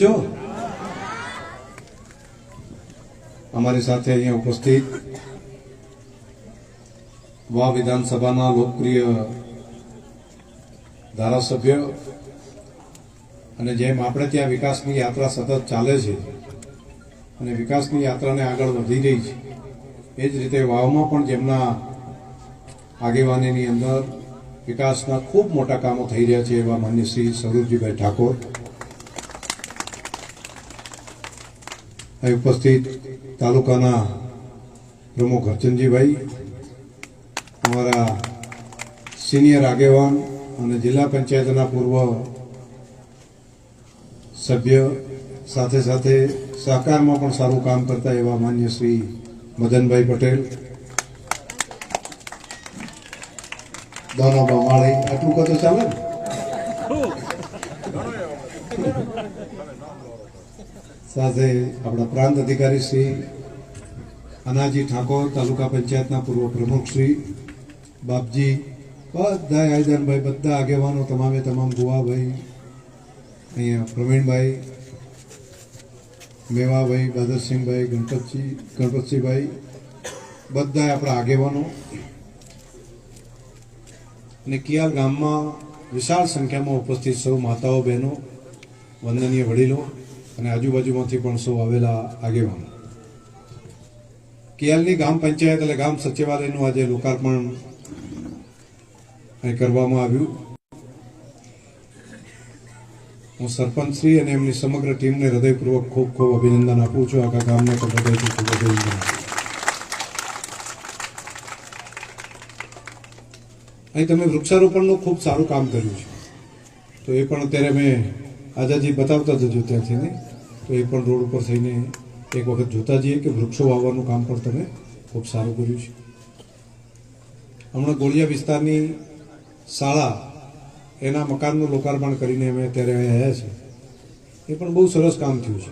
જો. અમારી સાથે અહીંયા ઉપસ્થિત વા વિધાનસભાના લોકપ્રિય ધારાસભ્ય અને જેમ આપણે ત્યાં વિકાસની યાત્રા સતત ચાલે છે અને વિકાસની યાત્રાને આગળ વધી રહી છે, એ જ રીતે વાવમાં પણ જેમના આગેવાનીની અંદર વિકાસના ખૂબ મોટા કામો થઈ રહ્યા છે એવા માન્ય શ્રી સ્વરૂપજીભાઈ ઠાકોર અહીં ઉપસ્થિત તાલુકાના પ્રમુખ હરચંદજીભાઈ, અમારા સિનિયર આગેવાન અને જિલ્લા પંચાયતના પૂર્વ સભ્ય સાથે સાથે સહકારમાં પણ સારું કામ કરતા એવા માન્ય શ્રી મદનભાઈ પટેલ દાના માળી. આટલું કહો ચાલે ને? સાથે આપણા પ્રાંત અધિકારી શ્રી અનાજી ઠાકોર, તાલુકા પંચાયતના પૂર્વ પ્રમુખ શ્રી બાપજી, બધા આયદાનભાઈ, બધા આગેવાનો, તમામે તમામ ગુવાભાઈ અહીંયા પ્રવીણભાઈ, મેવાભાઈ બાદરસિંહભાઈ ગણપતજી, ગણપતસિંહભાઈ, બધા આપણા આગેવાનો. અને કિયાલ ગામમાં વિશાળ સંખ્યામાં ઉપસ્થિત સૌ માતાઓ, બહેનો, વંદનીય વડીલો અને આજુબાજુમાંથી પણ સૌ આવેલા આગેવાનો. કિયાલની ગામ પંચાયત એટલે ગામ સચિવાલયનું આજે લોકાર્પણ કરવામાં આવ્યું. હું સરપંચશ્રી અને એમની સમગ્ર ટીમને હૃદયપૂર્વક ખૂબ ખૂબ અભિનંદન આપું છું. આખા ગામને હૃદયથી ખૂબ અભિનંદન અહીં તમે વૃક્ષારોપણનું ખૂબ સારું કામ કર્યું છે. તો એ પણ અત્યારે મેં આઝાદી બતાવતા જજો ત્યાંથી ને તો એ પણ રોડ ઉપર થઈને એક વખત જોતા જઈએ કે વૃક્ષો વાવવાનું કામ પણ તમે ખૂબ સારું કર્યું છે. હમણાં ગોળિયા વિસ્તારની શાળા એના મકાનનું લોકાર્પણ કરીને અમે અત્યારે આવ્યા છે એ પણ બહુ સરસ કામ થયું છે.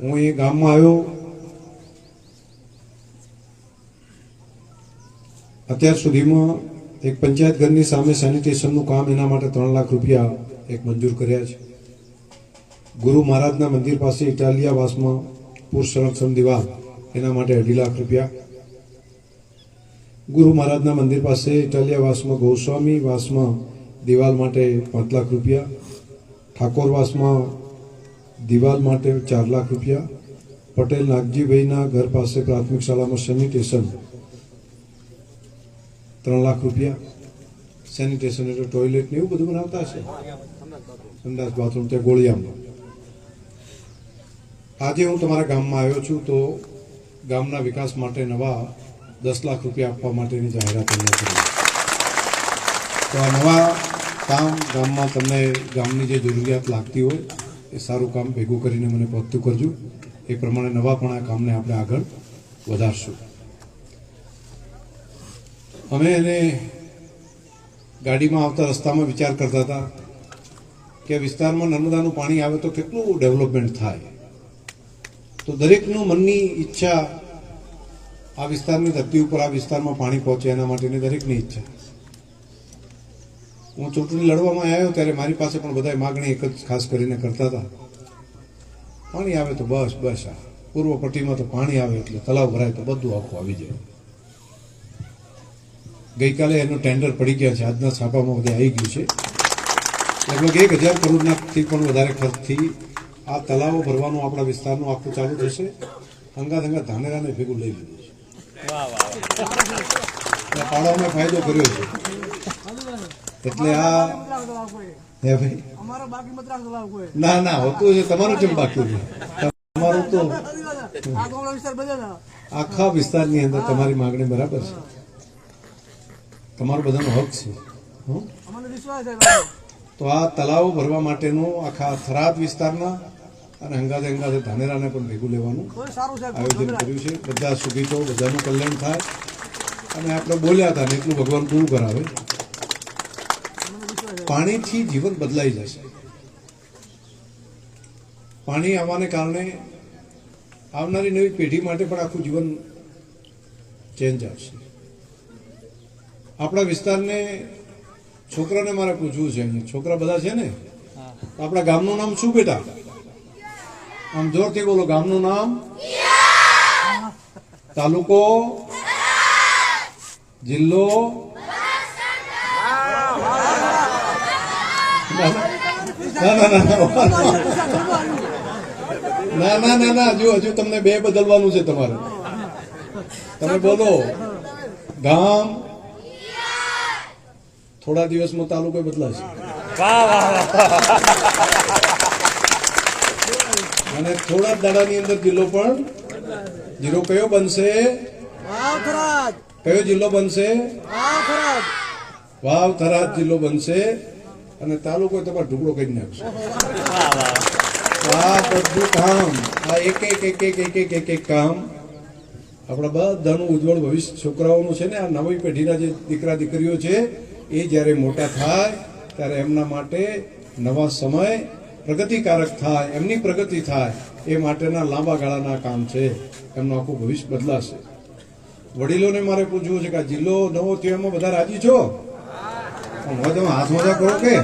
હું એ ગામમાં આવ્યો. અત્યાર સુધીમાં એક પંચાયત ઘરની સામે સેનિટેશનનું કામ એના માટે ત્રણ લાખ રૂપિયા એક મંજૂર કર્યા છે. ગુરુ મહારાજના મંદિર પાસે ઇટાલિયા વાસમાં પૂર સંરક્ષણ દિવાલ એના માટે અઢી લાખ રૂપિયા. ગુરુ મહારાજના મંદિર પાસે ઇટાલિયા વાસમાં ગૌસ્વામી વાસમાં દિવાલ માટે પાંચ લાખ રૂપિયા. ઠાકોર વાસમાં દિવાલ માટે ચાર લાખ રૂપિયા. પટેલ નાગજીભાઈના ઘર પાસે પ્રાથમિક શાળામાં સેનિટેશન ત્રણ લાખ રૂપિયા. સેનિટેશન એટલે ટોયલેટ ને એવું બધું બનાવતા હશે? સંડાસ બાથરૂમ ત્યાં ગોળિયામાં આજે હું તમારા ગામમાં આવ્યો છું તો ગામના વિકાસ માટે નવા દસ લાખ રૂપિયા આપવા માટેની જાહેરાત કરી. તો આ નવા કામ ગામમાં તમને ગામની જે જરૂરિયાત લાગતી હોય એ સારું કામ ભેગું કરીને મને પહોંચતું કરજો. એ પ્રમાણે નવા પણ આ કામને આપણે આગળ વધારશું. અમે એને ગાડીમાં આવતા રસ્તામાં વિચાર કરતા હતા. કે વિસ્તારમાં નર્મદાનું પાણી આવે તો કેટલું ડેવલપમેન્ટ થાય? તો દરેકનું મનની ઈચ્છા આ વિસ્તારની ધરતી ઉપર, આ વિસ્તારમાં પાણી પહોંચે એના માટેની દરેકની ઈચ્છા. હું ચૂંટણી લડવામાં આવ્યો ત્યારે મારી પાસે પણ બધા માગણી એક જ ખાસ કરીને કરતા હતા. પાણી આવે તો બસ બસ આ. પૂર્વ પટ્ટીમાં તો પાણી આવે એટલે તલાવ ભરાય તો બધું આખું આવી જાય. ગઈકાલે એનું ટેન્ડર પડી ગયા છે. આજના છાપામાં બધે આવી ગયું છે. લગભગ એક હજાર કરોડનાથી પણ વધારે ખર્ચથી આ તલાવો ભરવાનું આપણા વિસ્તારનું આખું ચાલુ થશે. અંગા અંગા ધાનેરાને ભેગું લઈ લીધું છે. એટલે ફાયદો કર્યો છે. એટલે આ હે ના ના, હોતું છે, તમારું કેમ બાકી છે? તમારું તો આખા વિસ્તારની અંદર તમારી માગણી બરાબર છે. તમારો બધાનો હક છે. તો આ તલાવ ભરવા માટેનું આખા થરાદ વિસ્તારના અને હંગાતે હંગાતે ધાનેરાને પણ ભેગું લેવાનું આયોજન કર્યું છે. બધા સુખીતો બધાનું કલ્યાણ થાય. અને આપણે બોલ્યા હતા ને એટલું ભગવાન પૂરું કરાવે. પાણીથી જીવન બદલાઈ જશે પાણી આવવાને કારણે આવનારી નવી પેઢી માટે પણ આખું જીવન ચેન્જ આવશે. આપણા વિસ્તારને છોકરાને મારે પૂછવું છે છોકરા બધા છે ને? તો આપણા ગામનું નામ શું બેટા? આમ જોરથી બોલો ગામનું નામ? તાલુકો? જિલ્લો? ના ના ના ના હજુ હજુ તમને બે બદલવાનું છે તમારે. તમે બોલો. ગામ? થોડા દિવસમાં તાલુકો બદલાશે. અને થોડા જ દાડાની અંદર જિલ્લો પણ જિલ્લો કયો બનશે? કયો જિલ્લો બનશે? વાવ થરાદ જિલ્લો બનશે. અને તાલુકો તમારો ઢુકડો કરી નાખશે. આ બધું કામ આ એક એક એક એક એક એક એક એક કામ આપણા બધાનું ઉજ્જવળ ભવિષ્ય છોકરાઓનું છે ને આ નવી પેઢીના જે દીકરા દીકરીઓ છે એ જ્યારે મોટા થાય ત્યારે એમના માટે નવા સમય પ્રગતિકારક થાય એમની પ્રગતિ થાય એ માટેના લાંબા ગાળાના કામ છે. એમનું આખું ભવિષ્ય બદલાશે. વડીલોને મારે પૂછવું છે કે જિલ્લો નવો થયો એમાં બધા રાજી છો? પણ હવે તમે હાથ મજા કરો કે?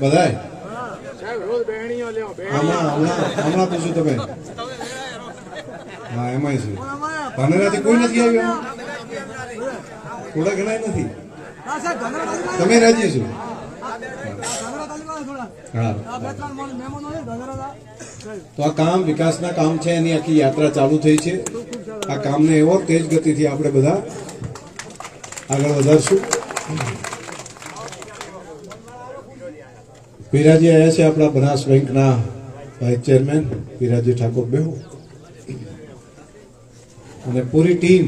બધાય? હમણાં હમણાં હમણાં પૂછું તમે. હા, એમાંય છે. ભાનેરાથી કોઈ નથી આવ્યું? થોડા ઘણા નથી? તમે રાજી છો? તો આ કામ, વિકાસના કામ છે, એની આખી યાત્રા ચાલુ થઈ છે. આ કામને એવો તેજ ગતિથી આપણે બધા આગળ વધારશું. પીરાજી આવ્યા છે આપણા બનાસ બેંકના ચેરમેન. પીરાજી ઠાકોર બેહુ. અને પૂરી ટીમ